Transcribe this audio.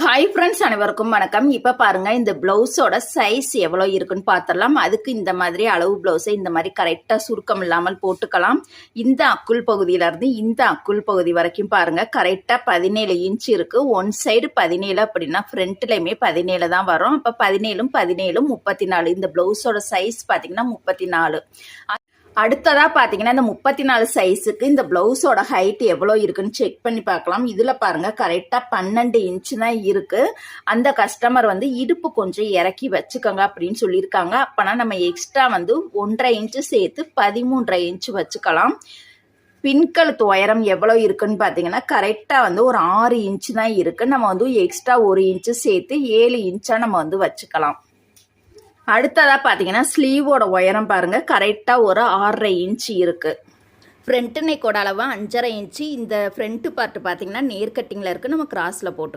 Hi friends அனைவருக்கும் வணக்கம். இப்போ பாருங்க இந்த பிளவுஸோட சைஸ் எவ்வளோ இருக்குன்னு பார்த்துடலாம் அதுக்கு இந்த மாதிரி அளவு பிளவுஸை இந்த மாதிரி கரெக்டாக சுருக்கம் இல்லாமல் போட்டுக்கலாம். இந்த அக்குள் பகுதியிலேருந்து இந்த அக்குள் பகுதி வரைக்கும் பாருங்க கரெக்டாக பதினேழு இன்ச் இருக்கு. ஒன் சைடு பதினேழு அப்படின்னா ஃப்ரண்ட்லேயுமே பதினேழு தான் வரும். அப்போ பதினேழும் பதினேழும் முப்பத்தி நாலு. இந்த பிளவுஸோட சைஸ் பார்த்தீங்கன்னா முப்பத்தி நாலு. அடுத்ததா பார்த்தீங்கன்னா இந்த முப்பத்தி நாலு சைஸுக்கு இந்த பிளவுஸோட ஹைட் எவ்வளோ இருக்குன்னு செக் பண்ணி பார்க்கலாம். இதில் பாருங்க கரெக்டாக பன்னெண்டு இன்ச்சு தான் இருக்கு. அந்த கஸ்டமர் வந்து இடுப்பு கொஞ்சம் இறக்கி வச்சுக்கோங்க அப்படின்னு சொல்லியிருக்காங்க. அப்போனா நம்ம எக்ஸ்ட்ரா வந்து ஒன்றரை இன்ச்சு சேர்த்து பதிமூன்றரை இன்ச்சு வச்சுக்கலாம். பின்கழுத்து உயரம் எவ்வளோ இருக்குன்னு பார்த்தீங்கன்னா கரெக்டாக வந்து ஒரு ஆறு இன்ச்சு தான் இருக்குது நம்ம வந்து எக்ஸ்ட்ரா ஒரு இன்ச்சு சேர்த்து ஏழு இன்ச்சாக நம்ம வந்து வச்சுக்கலாம். அடுத்ததாக பார்த்தீங்கன்னா ஸ்லீவோட உயரம் பாருங்க. கரெக்டாக ஒரு ஆறரை இன்ச்சு இருக்குது ஃப்ரண்ட்டு நெக்கோட அளவு அஞ்சரை இன்ச்சு. இந்த ஃப்ரண்ட்டு பார்ட் பார்த்தீங்கன்னா நேர் கட்டிங்கில் இருக்குது நம்ம கிராஸில் போட்டு